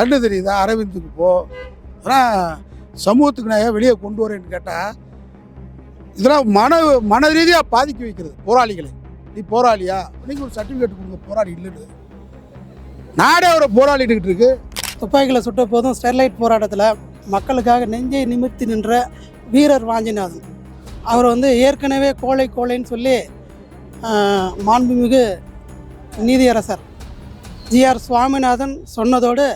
கண்ணு தெரியுதா? அரவிந்துக்கு போ. ஆனால் சமூகத்துக்கு நான் ஏன் வெளியே கொண்டு வரேன்னு கேட்டால் இதெல்லாம் மன மன ரீதியாக பாதிக்க வைக்கிறது போராளிகளை. நீ போராளியா? நீங்கள் ஒரு சர்டிஃபிகேட் கொடுங்க போராளி இல்லைன்னு. நாடே ஒரு போராளிகிட்டு இருக்கு. துப்பாக்கியில் சுட்ட போதும் ஸ்டெர்லைட் போராட்டத்தில் மக்களுக்காக நெஞ்சை நிமிர்த்தி நின்ற வீரர் வாஞ்சிநாதன். அவர் வந்து ஏற்கனவே கோழை கோழைன்னு சொல்லி மாண்புமிகு நீதியரசர் ஜிஆர் சுவாமிநாதன் சொன்னதோடு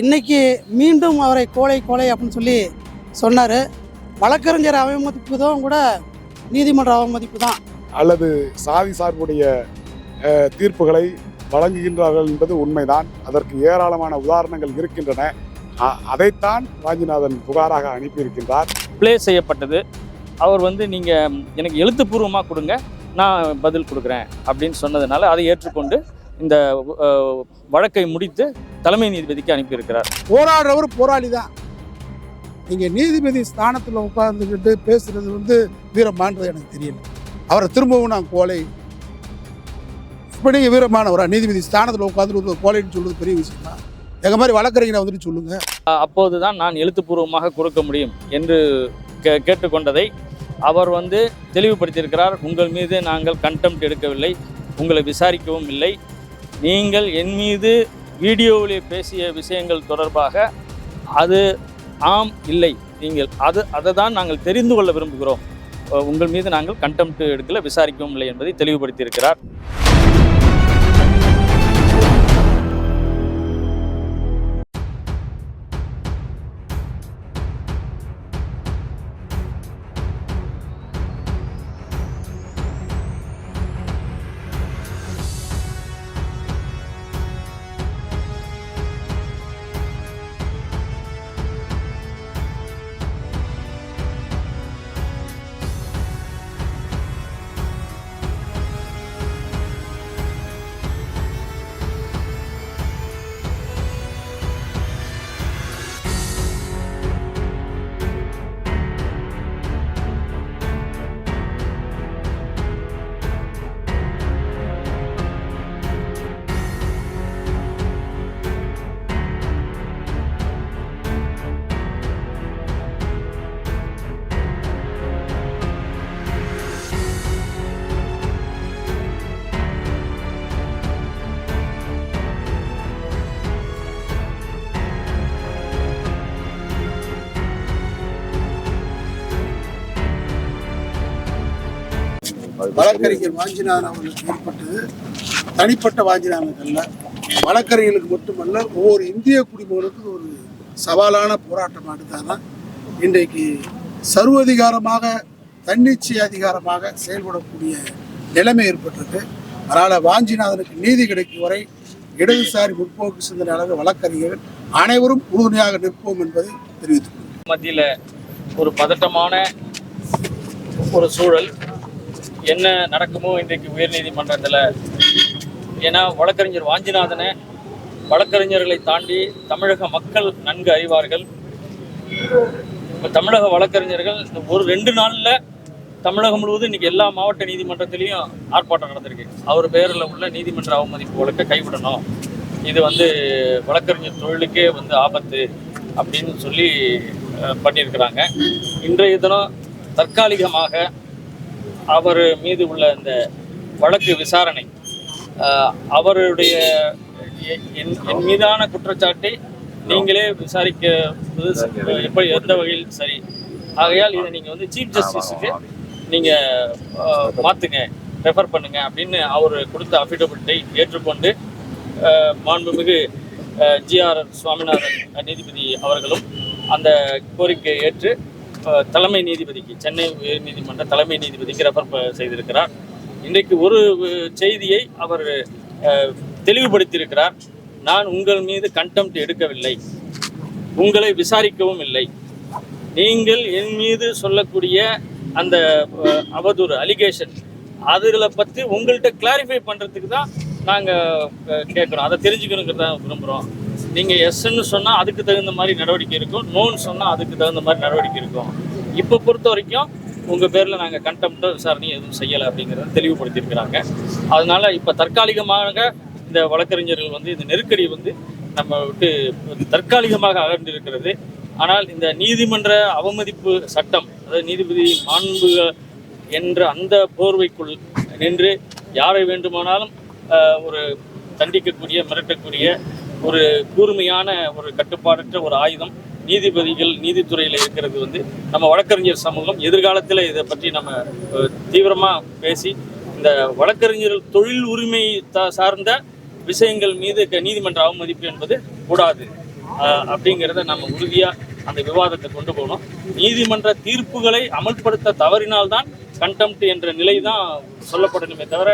இன்னைக்கு மீண்டும் அவரை கோழை கோழை அப்படின்னு சொல்லி சொன்னார். வழக்கறிஞர் அவமதிப்பு தான் கூட நீதிமன்ற அவமதிப்பு தான் அல்லது சாதி சார்புடைய தீர்ப்புகளை வழங்குகின்றார்கள் என்பது உண்மைதான். அதற்கு ஏராளமான உதாரணங்கள் இருக்கின்றன. அதைத்தான் வாஞ்சிநாதன் புகாராக அனுப்பியிருக்கின்றார். ப்ளே செய்யப்பட்டது. அவர் வந்து நீங்கள் எனக்கு எழுத்துப்பூர்வமாக கொடுங்க. நான் பதில் கொடுக்குறேன் அப்படின்னு சொன்னதுனால அதை ஏற்றுக்கொண்டு இந்த வழக்கை முடித்து தலைமை நீதிபதிக்கு அனுப்பியிருக்கிறார். போராடுறவர் போராளி தான் நீங்கள் நீதிபதி ஸ்தானத்தில் உட்கார்ந்துக்கிட்டு பேசுறது வந்து வீரமானது எனக்கு தெரியல. அவரை திரும்பவும் நான் கோலை இப்போ நீங்கள் வீரமானவரா? நீதிபதி ஸ்தானத்தில் உட்காந்து கோலைன்னு சொல்றது பெரிய விஷயம்? தான் எங்கள் மாதிரி வழக்கறிஞரை வந்துட்டு சொல்லுங்க. அஹ், அப்போதுதான் நான் எழுத்துப்பூர்வமாக கொடுக்க முடியும் என்று கே கேட்டுக்கொண்டதை அவர் வந்து தெளிவுபடுத்தியிருக்கிறார். உங்கள் மீது நாங்கள் கண்டெம்ட் எடுக்கவில்லை. உங்களை விசாரிக்கவும் இல்லை. நீங்கள் என் மீது வீடியோவிலே பேசிய விஷயங்கள் தொடர்பாக அது ஆம் இல்லை. நீங்கள் அது அதை தான் நாங்கள் தெரிந்து கொள்ள விரும்புகிறோம். உங்கள் மீது நாங்கள் கண்டெம்ட் எடுக்கல விசாரிக்கவும் இல்லை என்பதை தெளிவுபடுத்தியிருக்கிறார். வழக்கறிஞர் வாஞ்சிநாதன் அவர்களுக்கு ஏற்பட்டது. தனிப்பட்ட வாஞ்சிநாதன் அல்ல வழக்கறிஞர்களுக்கு மட்டுமல்ல ஒவ்வொரு இந்திய குடிமகனுக்கும் ஒரு சவாலான போராட்டம் எடுத்தாதான் இன்றைக்கு சர்வதிகாரமாக தன்னிச்சை அதிகாரமாக செயல்படக்கூடிய நிலைமை ஏற்பட்டிருக்கு. அதனால் வாஞ்சிநாதனுக்கு நீதி கிடைக்கும் வரை இடதுசாரி முற்போக்கு சிந்தனை அளவு வழக்கறிஞர்கள் அனைவரும் உறுதுணையாக நிற்போம் என்பதை தெரிவித்துக் மத்தியில் ஒரு பதட்டமான ஒரு சூழல். என்ன நடக்குமோ இன்றைக்கு உயர்நீதிமன்றத்தில்? ஏன்னா வழக்கறிஞர் வாஞ்சிநாதனை வழக்கறிஞர்களை தாண்டி தமிழக மக்கள் நன்கு அறிவார்கள். இப்போ தமிழக வழக்கறிஞர்கள் இந்த ஒரு ரெண்டு நாளில் தமிழகம் முழுவதும் இன்றைக்கி எல்லா மாவட்ட நீதிமன்றத்திலையும் ஆர்ப்பாட்டம் நடந்திருக்கு. அவர் பேரில் உள்ள நீதிமன்ற அவமதிப்பு வழக்கை கைவிடணும். இது வந்து வழக்கறிஞர் தொழிலுக்கே வந்து ஆபத்து அப்படின்னு சொல்லி பண்ணியிருக்கிறாங்க. இன்றைய தினம் தற்காலிகமாக அவர் மீது உள்ள இந்த வழக்கு விசாரணை அவருடைய என் என் மீதான குற்றச்சாட்டை நீங்களே விசாரிக்க எப்படி எந்த வகையில் சரி. ஆகையால் இதை நீங்கள் வந்து சீஃப் ஜஸ்டிஸுக்கு நீங்கள் மாற்றுங்க ரெஃபர் பண்ணுங்க அப்படின்னு அவர் கொடுத்த அஃபிடவிட்டை ஏற்றுக்கொண்டு மாண்புமிகு ஜிஆர் சுவாமிநாதன் நீதிபதி அவர்களும் அந்த கோரிக்கையை ஏற்று தலைமை நீதிபதிக்கு சென்னை உயர்நீதிமன்ற தலைமை நீதிபதிக்கு ரெஃபர் செய்திருக்கிறார். இன்றைக்கு ஒரு செய்தியை அவர் தெளிவுபடுத்தியிருக்கிறார். நான் உங்கள் மீது கண்டெம்ட் எடுக்கவில்லை. உங்களை விசாரிக்கவும் இல்லை. நீங்கள் என் மீது சொல்லக்கூடிய அந்த அவதூறு அலிகேஷன் அதில் பற்றி உங்கள்கிட்ட கிளாரிஃபை பண்ணுறதுக்கு தான் நாங்கள் கேட்குறோம். அதை தெரிஞ்சுக்கணுங்கிறத விரும்புகிறோம் நீங்கள் எஸ்ன்னு சொன்னால் அதுக்கு தகுந்த மாதிரி நடவடிக்கை இருக்கும். நோன்னு சொன்னால் அதுக்கு தகுந்த மாதிரி நடவடிக்கை இருக்கும். இப்போ பொறுத்த வரைக்கும் உங்கள் பேரில் நாங்கள் கண்டெம்ட்டோ விசாரணையும் எதுவும் செய்யலை அப்படிங்கிறத தெளிவுபடுத்தியிருக்கிறாங்க. அதனால் இப்போ தற்காலிகமாக இந்த வழக்கறிஞர்கள் வந்து இந்த நெருக்கடி வந்து நம்ம விட்டு தற்காலிகமாக அகன்றிருக்கிறது. ஆனால் இந்த நீதிமன்ற அவமதிப்பு சட்டம் அதாவது நீதிபதி மாண்பு என்ற அந்த போர்வைக்குள் நின்று யாரை வேண்டுமானாலும் ஒரு தண்டிக்கக்கூடிய மிரட்டக்கூடிய ஒரு கூர்மையான ஒரு கட்டுப்பாடற்ற ஒரு ஆயுதம் நீதிபதிகள் நீதித்துறையில் இருக்கிறது வந்து நம்ம வழக்கறிஞர் சமூகம் எதிர்காலத்தில் இதை பற்றி நம்ம தீவிரமாக பேசி இந்த வழக்கறிஞர்கள் தொழில் உரிமை சார்ந்த விஷயங்கள் மீது க- நீதிமன்ற அவமதிப்பு என்பது கூடாது. அப்படிங்கிறத நம்ம உறுதியாக அந்த விவாதத்தை கொண்டு போகணும் நீதிமன்ற தீர்ப்புகளை அமல்படுத்த தவறினால்தான் கண்டெம்ட் என்ற நிலை தான் சொல்லப்படணுமே தவிர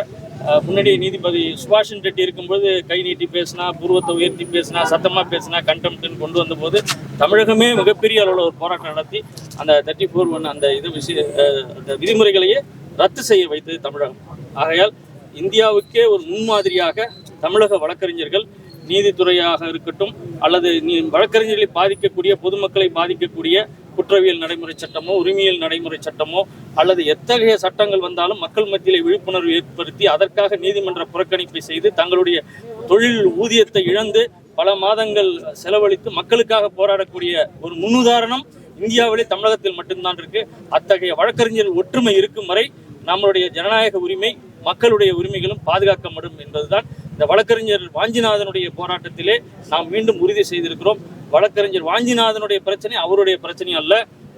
முன்னாடி நீதிபதி சுபாஷன் ரெட்டி இருக்கும்போது கை நீட்டி பேசினா பூர்வத்தை உயர்த்தி பேசினா சத்தமா பேசினா கண்டெம்ட்னு கொண்டு வந்தபோது தமிழகமே மிகப்பெரிய அளவில் ஒரு போராட்டம் நடத்தி அந்த தேர்ட்டி ஃபோர் ஒன் அந்த இது விஷய அந்த விதிமுறைகளையே ரத்து செய்ய வைத்தது தமிழகம். ஆகையால் இந்தியாவுக்கே ஒரு முன்மாதிரியாக தமிழக வழக்கறிஞர்கள் நீதித்துறையாக இருக்கட்டும் அல்லது நீ வழக்கறிஞர்களை பாதிக்கக்கூடிய பொதுமக்களை பாதிக்கக்கூடிய குற்றவியல் நடைமுறை சட்டமோ உரிமையல் நடைமுறை சட்டமோ அல்லது எத்தகைய சட்டங்கள் வந்தாலும் மக்கள் மத்தியிலே விழிப்புணர்வு ஏற்படுத்தி அதற்காக நீதிமன்ற புறக்கணிப்பை செய்து தங்களுடைய தொழில் ஊதியத்தை இழந்து பல மாதங்கள் செலவழித்து மக்களுக்காக போராடக்கூடிய ஒரு முன்னுதாரணம் இந்தியாவிலே தமிழகத்தில் மட்டும்தான் இருக்கு. அத்தகைய வழக்கறிஞர் ஒற்றுமை இருக்கும் வரை நம்மளுடைய ஜனநாயக உரிமை மக்களுடைய உரிமைகளும் பாதுகாக்கப்படும் என்பதுதான். இந்த வழக்கறிஞர் வாஞ்சிநாதனுடைய போராட்டத்திலே நாம் மீண்டும் உறுதி செய்திருக்கிறோம். வழக்கறிஞர் வாஞ்சிநாதனுடைய பிரச்சனை அவருடைய பிரச்சனை அல்ல.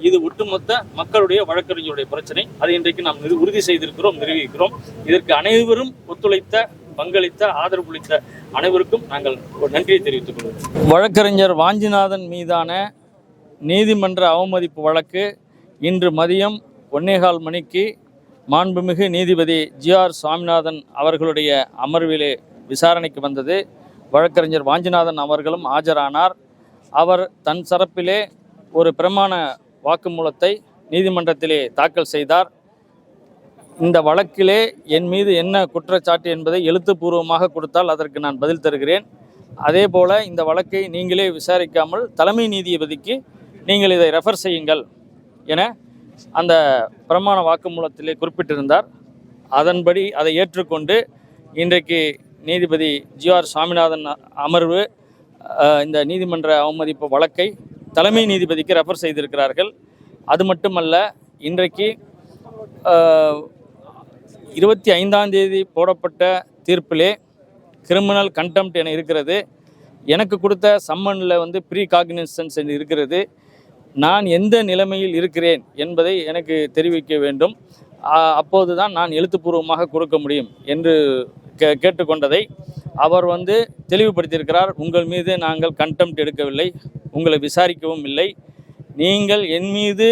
இது ஒட்டுமொத்த மக்களுடைய வழக்கறிஞருடைய பிரச்சனை. அதை இன்றைக்கு நாம் உறுதி செய்திருக்கிறோம் நிரூபிக்கிறோம். இதற்கு அனைவரும் ஒத்துழைத்த பங்களித்த ஆதரவளித்த அனைவருக்கும் நாங்கள் ஒரு நன்றியை தெரிவித்துக் கொள்கிறோம். வழக்கறிஞர் வாஞ்சிநாதன் மீதான நீதிமன்ற அவமதிப்பு வழக்கு இன்று மதியம் ஒன்னேகால் மணிக்கு மாண்புமிகு நீதிபதி ஜிஆர் சுவாமிநாதன் அவர்களுடைய அமர்விலே விசாரணைக்கு வந்தது. வழக்கறிஞர் வாஞ்சிநாதன் அவர்களும் ஆஜரானார். அவர் தன் சரப்பிலே ஒரு பிரமாண வாக்குமூலத்தை நீதிமன்றத்திலே தாக்கல் செய்தார். இந்த வழக்கிலே என் மீது என்ன குற்றச்சாட்டு என்பதை எழுத்துப்பூர்வமாக கொடுத்தால் அதற்கு நான் பதில் தருகிறேன். அதே போல இந்த வழக்கை நீங்களே விசாரிக்காமல் தலைமை நீதிபதிக்கு நீங்கள் இதை ரெஃபர் செய்யுங்கள் என அந்த பிரமாண வாக்குமூலத்திலே குறிப்பிட்டிருந்தார். அதன்படி அதை ஏற்றுக்கொண்டு இன்றைக்கு நீதிபதி ஜி ஆர் சுவாமிநாதன் அமர்வு இந்த நீதிமன்ற அவமதிப்பு வழக்கை தலைமை நீதிபதிக்கு ரெஃபர் செய்திருக்கிறார்கள். அது மட்டுமல்ல இன்றைக்கு இருபத்தி ஐந்தாம் தேதி போடப்பட்ட தீர்ப்பிலே கிரிமினல் கண்டெம்ட் என இருக்கிறது. எனக்கு கொடுத்த சம்மனில் வந்து ப்ரீ காக்னிசன்ஸ் இருக்கிறது. நான் எந்த நிலைமையில் இருக்கிறேன் என்பதை எனக்கு தெரிவிக்க வேண்டும். அப்போது தான் நான் எழுத்துப்பூர்வமாக கொடுக்க முடியும் என்று கே கேட்டுக்கொண்டதை அவர் வந்து தெளிவுபடுத்தியிருக்கிறார் உங்கள் மீது நாங்கள் கண்டெம்ட் எடுக்கவில்லை உங்களை விசாரிக்கவும் இல்லை. நீங்கள் என் மீது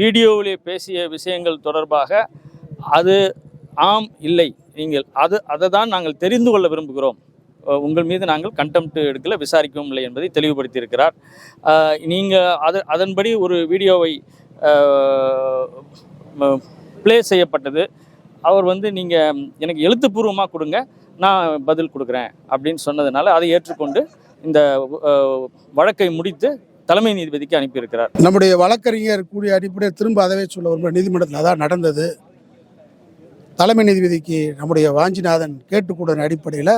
வீடியோவிலே பேசிய விஷயங்கள் தொடர்பாக அது ஆம் இல்லை. நீங்கள் அது அதை தான் நாங்கள் தெரிந்து கொள்ள விரும்புகிறோம். உங்கள் மீது நாங்கள் கண்டெம்ட் எடுக்கல விசாரிக்கவும் இல்லை என்பதை தெளிவுபடுத்தியிருக்கிறார். நீங்கள் அது அதன்படி ஒரு வீடியோவை ப்ளே செய்யப்பட்டது. அவர் வந்து நீங்கள் எனக்கு எழுத்துப்பூர்வமாக கொடுங்க நான் பதில் கொடுக்குறேன் அப்படின்னு சொன்னதுனால அதை ஏற்றுக்கொண்டு இந்த வழக்கை முடித்து தலைமை நீதிபதிக்கு அனுப்பியிருக்கிறார். நம்முடைய வழக்கறிஞர் கூடிய அடிப்படையில் திரும்ப அதவே சொல்ல ஒரு நீதிமன்றத்தில் அதான் நடந்தது. தலைமை நீதிபதிக்கு நம்முடைய வாஞ்சிநாதன் கேட்டுக்கூட அடிப்படையில்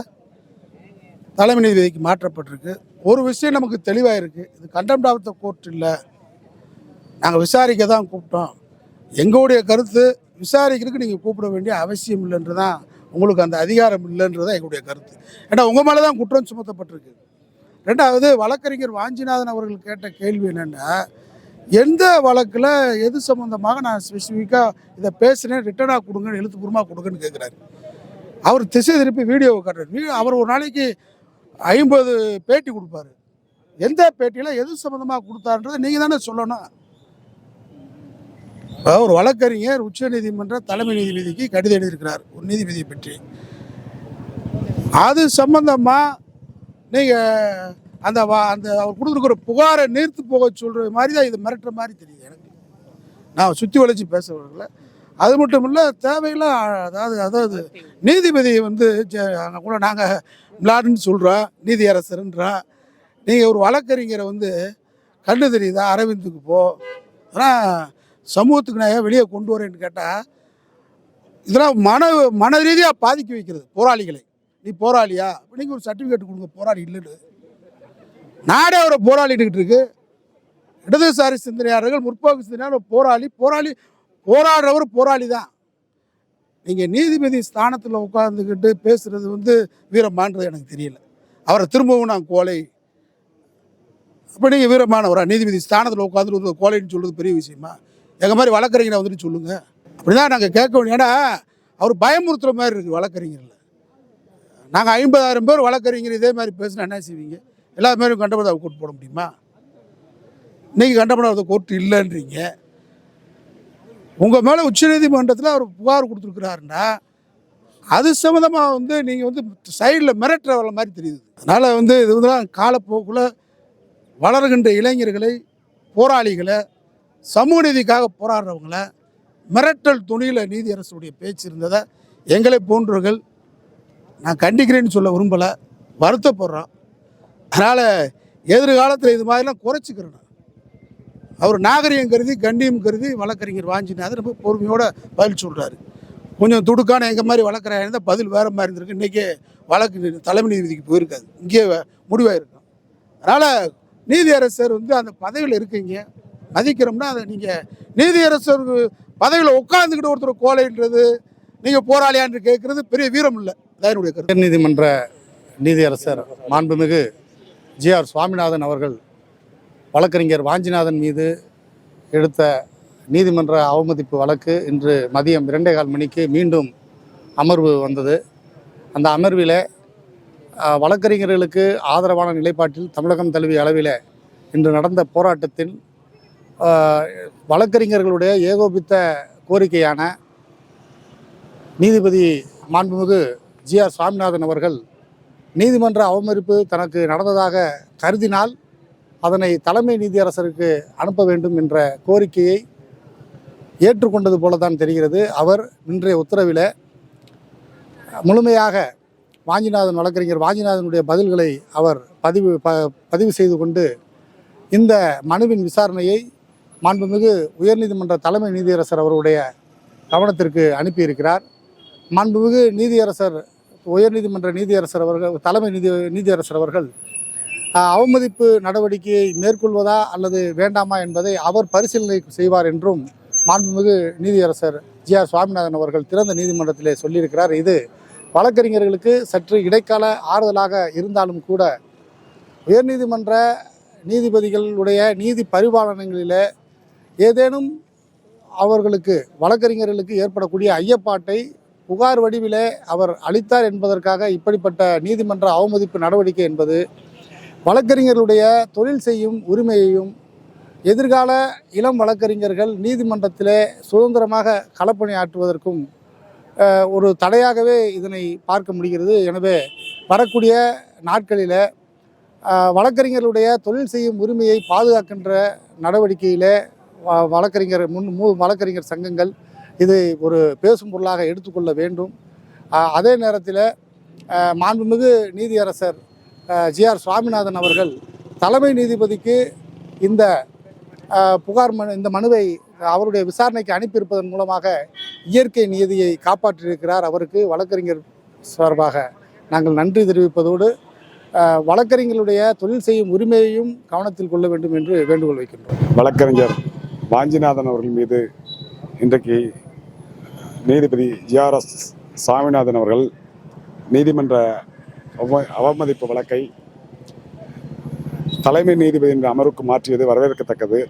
தலைமை நீதிபதிக்கு மாற்றப்பட்டிருக்கு. ஒரு விஷயம் நமக்கு தெளிவாக இருக்குது இது கண்டெம்ட் ஆஃப் த கோர்ட் இல்லை. நாங்கள் விசாரிக்க தான் கூப்பிட்டோம். எங்களுடைய கருத்து விசாரிக்கிறதுக்கு நீங்கள் கூப்பிட வேண்டிய அவசியம் இல்லைன்றதான் உங்களுக்கு அந்த அதிகாரம் இல்லைன்றது தான் எங்களுடைய கருத்து. ஏன்னா உங்கள் மேலே தான் குற்றம் சுமத்தப்பட்டிருக்கு. ரெண்டாவது வழக்கறிஞர் வாஞ்சிநாதன் அவர்கள் கேட்ட கேள்வி என்னென்னா எந்த வழக்கில் எது சம்மந்தமாக நான் ஸ்பெசிஃபிக்காக இதை பேசுகிறேன் ரிட்டனாக கொடுங்கன்னு எழுத்துப்பூர்வமாக கொடுங்கன்னு கேட்குறாரு அவர் திசை திருப்பி வீடியோவை காட்டுறாரு. அவர் ஒரு நாளைக்கு ஐம்பது பேட்டி கொடுப்பாரு. எந்த பேட்டியில் எது சம்மந்தமாக கொடுத்தாருன்றதை நீங்கள் தானே சொல்லணும். ஒரு வழக்கறிஞர் உச்ச நீதிமன்ற தலைமை நீதிபதிக்கு கடிதம் எழுதியிருக்கிறார் ஒரு நீதிபதியை பற்றி. அது சம்பந்தமாக நீங்கள் அந்த வா அந்த அவர் கொடுத்துருக்குற புகாரை நீர்த்து போக சொல்கிற மாதிரி தான் இது மிரட்டுற மாதிரி தெரியுது எனக்கு. நான் சுற்றி வளைச்சி பேசுகிறவர்கள அது மட்டும் இல்லை தேவையெல்லாம் அதாவது அதாவது நீதிபதி வந்து அங்கே கூட நாங்கள் விளாடுன்னு சொல்கிறோம் நீதியரசருன்றோம் நீங்கள் ஒரு வழக்கறிஞரை வந்து கண்ணு தெரியுதா அரவிந்துக்கு போ. ஆனால் சமூகத்துக்கு நான் ஏன் வெளியே கொண்டு வரேன்னு கேட்டால் இதெல்லாம் மன மன ரீதியாக பாதிக்க வைக்கிறது போராளிகளை. நீ போராளியா? நீங்கள் ஒரு சர்டிஃபிகேட் கொடுங்க போராளி இல்லைன்னு. நாடே அவரை போராளிட்டுக்கிட்டு இருக்கு. இடதுசாரி சிந்தனையாளர்கள் முற்போக்கு சிந்தனையாளர் போராளி போராளி போராடுறவர் போராளி தான். நீங்கள் நீதிபதி ஸ்தானத்தில் உட்கார்ந்துக்கிட்டு பேசுகிறது வந்து வீரமானது எனக்கு தெரியல. அவரை திரும்பவும் நான் கோலை அப்போ நீங்கள் வீரமானவரா நீதிபதி ஸ்தானத்தில் உட்காந்து கோலைன்னு சொல்கிறது பெரிய விஷயமா? எங்கள் மாதிரி வழக்கறிஞரை வந்துட்டு சொல்லுங்கள் அப்படி தான் நாங்கள் கேட்க வேண்டிய ஏன்னா அவர் பயமுறுத்துகிற மாதிரி இருக்குது வழக்கறிஞரில். நாங்கள் ஐம்பதாயிரம் பேர் வழக்கறிஞர் இதே மாதிரி பேசினா என்ன செய்வீங்க? எல்லா மாதிரியும் கண்டபடாத கோர்ட் போட முடியுமா? இன்றைக்கி கண்டபடாத கோர்ட் இல்லைன்றீங்க. உங்கள் மேலே உச்சநீதிமன்றத்தில் அவர் புகார் கொடுத்துருக்குறாருன்னா அது சம்மந்தமாக வந்து நீங்கள் வந்து சைடில் மிரட்டுற வர மாதிரி தெரியுது. அதனால் வந்து இது வந்து காலப்போக்கில் வளர்கின்ற இளைஞர்களை போராளிகளை சமூக நீதிக்காக போராடுறவங்கள மிரட்டல் துணியில் நீதியரசுடைய பேச்சு இருந்ததை எங்களை போன்றவர்கள் நான் கண்டிக்கிறேன்னு சொல்ல விரும்பலை வருத்தப்படுறோம். அதனால் எதிர்காலத்தில் இது மாதிரிலாம் குறைச்சிக்கிறேன் அவர் நாகரிகம் கருதி கண்ணியம் கருதி வழக்கறிஞர் வாஞ்சினாது ரொம்ப பொறுமையோட பதில் சொல்கிறாரு கொஞ்சம் துடுக்கான எங்கள் மாதிரி வழக்கறிஞர் இருந்தால் பதில் வேறு மாதிரி இருந்திருக்கு. இன்றைக்கி வழக்கு தலைமை நீதிபதிக்கு போயிருக்காது இங்கே முடிவாக இருக்கும் அதனால் நீதியரசர் வந்து அந்த பதவியில் இருக்கீங்க. மதிக்கிறோம்னா அதை நீங்கள் நீதியரசர் பதவியில் உட்காந்துக்கிட்டு ஒருத்தர் கோலைன்றது நீங்கள் போராளியான்னு கேட்குறது பெரிய வீரம் இல்லை. அதான் என்னுடைய கருத்து. உயர்நீதிமன்ற நீதியரசர் மாண்புமிகு ஜி ஆர் சுவாமிநாதன் அவர்கள் வழக்கறிஞர் வாஞ்சிநாதன் மீது எடுத்த நீதிமன்ற அவமதிப்பு வழக்கு இன்று மதியம் இரண்டே கால் மணிக்கு மீண்டும் அமர்வு வந்தது. அந்த அமர்வில் வழக்கறிஞர்களுக்கு ஆதரவான நிலைப்பாட்டில் தமிழகம் தழுவிய அளவில் இன்று நடந்த போராட்டத்தில் வழக்கறிஞர்களுடைய ஏகோபித்த கோரிக்கையான நீதிபதி மாண்புமிகு ஜி ஆர் சுவாமிநாதன் அவர்கள் நீதிமன்ற அவமதிப்பு தனக்கு நடந்ததாக கருதினால் அதனை தலைமை நீதியரசருக்கு அனுப்ப வேண்டும் என்ற கோரிக்கையை ஏற்றுக்கொண்டது போல தான் தெரிகிறது. அவர் இன்றைய உத்தரவில் முழுமையாக வாஞ்சிநாதன் வழக்கறிஞர் வாஞ்சிநாதனுடைய பதில்களை அவர் பதிவு ப பதிவு செய்து கொண்டு இந்த மனுவின் விசாரணையை மாண்புமிகு உயர்நீதிமன்ற தலைமை நீதியரசர் அவருடைய கவனத்திற்கு அனுப்பியிருக்கிறார். மாண்புமிகு நீதியரசர் உயர்நீதிமன்ற நீதியரசர் அவர்கள் தலைமை நீதி நீதியரசர் அவர்கள் அவமதிப்பு நடவடிக்கையை மேற்கொள்வதா அல்லது வேண்டாமா என்பதை அவர் பரிசீலனை செய்வார் என்றும் மாண்புமிகு நீதியரசர் ஜி ஆர் சுவாமிநாதன் அவர்கள் திறந்த நீதிமன்றத்திலே சொல்லியிருக்கிறார். இது வழக்கறிஞர்களுக்கு சற்று இடைக்கால ஆறுதலாக இருந்தாலும் கூட உயர்நீதிமன்ற நீதிபதிகளுடைய நீதி பரிபாலனங்களிலே ஏதேனும் அவர்களுக்கு வழக்கறிஞர்களுக்கு ஏற்படக்கூடிய ஐயப்பாட்டை புகார் வடிவிலே அவர் அளித்தார் என்பதற்காக இப்படிப்பட்ட நீதிமன்ற அவமதிப்பு நடவடிக்கை என்பது வழக்கறிஞர்களுடைய தொழில் செய்யும் உரிமையையும் எதிர்கால இளம் வழக்கறிஞர்கள் நீதிமன்றத்திலே சுதந்திரமாக களப்பணியாற்றுவதற்கும் ஆற்றுவதற்கும் ஒரு தடையாகவே இதனை பார்க்க முடிகிறது. எனவே வரக்கூடிய நாட்களில் வழக்கறிஞர்களுடைய தொழில் செய்யும் உரிமையை பாதுகாக்கின்ற நடவடிக்கையிலே வழக்கறிஞர் முன் மூ வழக்கறிஞர் சங்கங்கள் இது ஒரு பேசும் பொருளாக எடுத்துக்கொள்ள வேண்டும். அதே நேரத்தில் மாண்புமிகு நீதியரசர் ஜி ஆர் சுவாமிநாதன் அவர்கள் தலைமை நீதிபதிக்கு இந்த புகார் மனு இந்த மனுவை அவருடைய விசாரணைக்கு அனுப்பியிருப்பதன் மூலமாக இயற்கை நீதியை காப்பாற்றியிருக்கிறார் அவருக்கு வழக்கறிஞர் சார்பாக. நாங்கள் நன்றி தெரிவிப்பதோடு வழக்கறிஞர்களுடைய தொழில் செய்யும் உரிமையையும் கவனத்தில் கொள்ள வேண்டும் என்று வேண்டுகோள் வைக்கின்றோம். வழக்கறிஞர். வாஞ்சிநாதன் அவர்கள் மீது இன்றைக்கு நீதிபதி ஜிஆர்எஸ் சாமிநாதன் அவர்கள் நீதிமன்ற அவ- அவமதிப்பு வழக்கை தலைமை நீதிபதி என்ற அமர்வுக்கு மாற்றியது வரவேற்கத்தக்கது.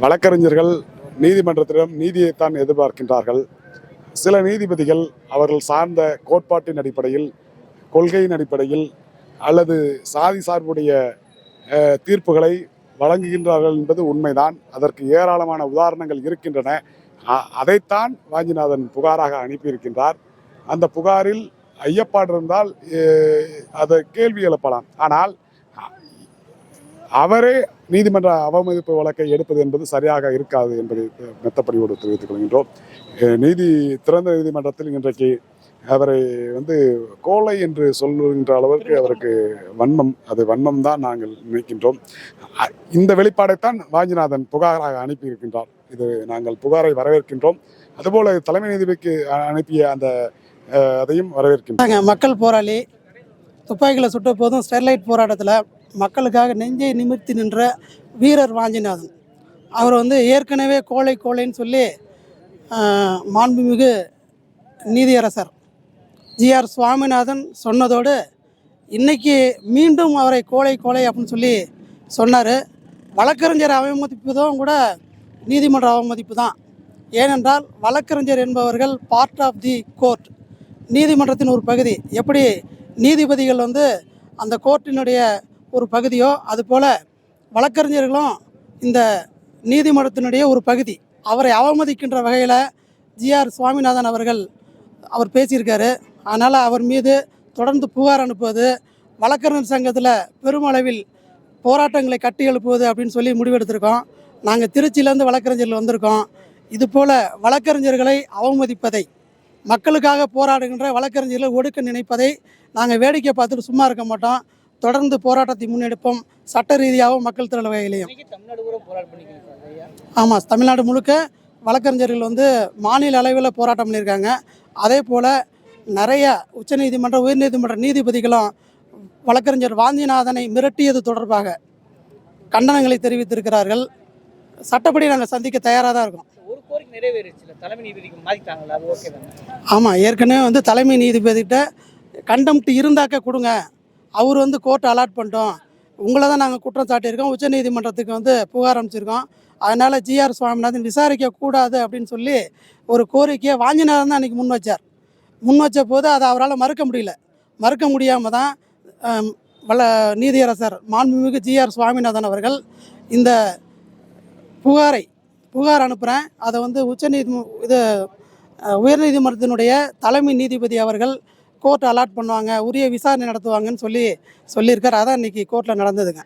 வழக்கறிஞர்கள் நீதிமன்றத்திடம் நீதியைத்தான் எதிர்பார்க்கின்றார்கள். சில நீதிபதிகள் அவர்கள் சார்ந்த கோட்பாட்டின் அடிப்படையில் கொள்கையின் அடிப்படையில் அல்லது சாதி சார்புடைய தீர்ப்புகளை வழங்குகின்றார்கள் என்பது உண்மைதான். அதற்கு ஏராளமான உதாரணங்கள் இருக்கின்றன. அதைத்தான் வாஞ்சிநாதன் புகாராக அனுப்பியிருக்கின்றார். அந்த புகாரில் ஐயப்பாடு இருந்தால் அதை கேள்வி எழுப்பலாம். ஆனால் அவரே நீதிமன்ற அவமதிப்பு வழக்கை எடுப்பது என்பது சரியாக இருக்காது என்பதை மெத்தப்படியோடு தெரிவித்துக் கொள்கின்றோம். நீதி திறந்த நீதிமன்றத்தில் இன்றைக்கு அவரை வந்து கோலை என்று சொல்லுகின்ற அளவிற்கு அவருக்கு வன்மம் அது வன்மம் தான் நாங்கள் நினைக்கின்றோம். இந்த வெளிப்பாடைத்தான் வாஞ்சிநாதன் புகாராக அனுப்பியிருக்கின்றார். இது நாங்கள் புகாரை வரவேற்கின்றோம். அதுபோல தலைமை நீதிபதிக்கு அனுப்பிய அந்த அதையும் வரவேற்கின்றோம். மக்கள் போராளி துப்பாக்கியில் சுட்ட போதும் ஸ்டெர்லைட் போராட்டத்தில் மக்களுக்காக நெஞ்சை நிமிர்த்தி நின்ற வீரர் வாஞ்சிநாதன். அவர் வந்து ஏற்கனவே கோழை கோழைன்னு சொல்லி மாண்புமிகு நீதியரசர் ஜிஆர் சுவாமிநாதன் சொன்னதோடு இன்றைக்கி மீண்டும் அவரை கோழை கோழை அப்படின்னு சொல்லி சொன்னார். வழக்கறிஞர் அவமதிப்பதும் கூட நீதிமன்ற அவமதிப்பு தான் ஏனென்றால் வழக்கறிஞர் என்பவர்கள் பார்ட் ஆஃப் தி கோர்ட் நீதிமன்றத்தின் ஒரு பகுதி. எப்படி நீதிபதிகள் வந்து அந்த கோர்ட்டினுடைய ஒரு பகுதியோ அதுபோல் வழக்கறிஞர்களும் இந்த நீதிமன்றத்தினுடைய ஒரு பகுதி. அவரை அவமதிக்கின்ற வகையில் ஜிஆர் சுவாமிநாதன் அவர்கள் அவர் பேசியிருக்காரு. அதனால் அவர் மீது தொடர்ந்து புகார் அனுப்புவது வழக்கறிஞர் சங்கத்தில் பெருமளவில் போராட்டங்களை கட்டி எழுப்புவது அப்படின்னு சொல்லி முடிவெடுத்திருக்கோம். நாங்கள் திருச்சியிலேருந்து வழக்கறிஞர்கள் வந்திருக்கோம். இதுபோல் வழக்கறிஞர்களை அவமதிப்பதை மக்களுக்காக போராடுகின்ற வழக்கறிஞர்களை ஒடுக்க நினைப்பதை நாங்கள் வேடிக்கை பார்த்துட்டு சும்மா இருக்க மாட்டோம். தொடர்ந்து போராட்டத்தை முன்னெடுப்போம். சட்ட ரீதியாகவும் மக்கள் திரள் வகையிலையும். ஆமாம் தமிழ்நாடு முழுக்க வழக்கறிஞர்கள் வந்து மாநில அளவில் போராட்டம் பண்ணியிருக்காங்க. அதே போல் நிறைய உச்சநீதிமன்ற உயர்நீதிமன்ற நீதிபதிகளும் வழக்கறிஞர் வாஞ்சிநாதனை மிரட்டியது தொடர்பாக கண்டனங்களை தெரிவித்திருக்கிறார்கள். சட்டப்படி நாங்கள் சந்திக்க தயாராக தான் இருக்கோம். ஒரு கோரிக்கை நிறைவேறிச்சுல தலைமை நீதிபதிக்கு மாத்திட்டாங்கல்ல அது ஓகே ஆமாம் ஏற்கனவே வந்து தலைமை நீதிபதிகிட்ட கண்டம்ட்டு இருந்தாக்க கொடுங்க. அவர் வந்து கோர்ட் அலாட் பண்ணிட்டோம். உங்களை தான் நாங்கள் குற்றம் சாட்டியிருக்கோம். உச்சநீதிமன்றத்துக்கு வந்து புகார் அனுப்பிச்சிருக்கோம். அதனால் ஜிஆர் சுவாமிநாதன் விசாரிக்க கூடாது அப்படின்னு சொல்லி ஒரு கோரிக்கையை வாஞ்சிநாதன் தான் அன்றைக்கி முன் வச்சார் முன் வச்ச போது அதை அவரால் மறுக்க முடியல. மறுக்க முடியாமல் தான் வள வல்ல நீதியரசர் மாண்புமிகு ஜிஆர் சுவாமிநாதன் அவர்கள் இந்த புகாரை புகார் அனுப்புகிறேன் அதை வந்து உச்சநீதி இது உயர்நீதிமன்றத்தினுடைய தலைமை நீதிபதி அவர்கள் கோர்ட் அலாட் பண்ணுவாங்க உரிய விசாரணை நடத்துவாங்கன்னு சொல்லி சொல்லியிருக்கார். அதான் இன்றைக்கி கோர்ட்டில் நடந்ததுங்க.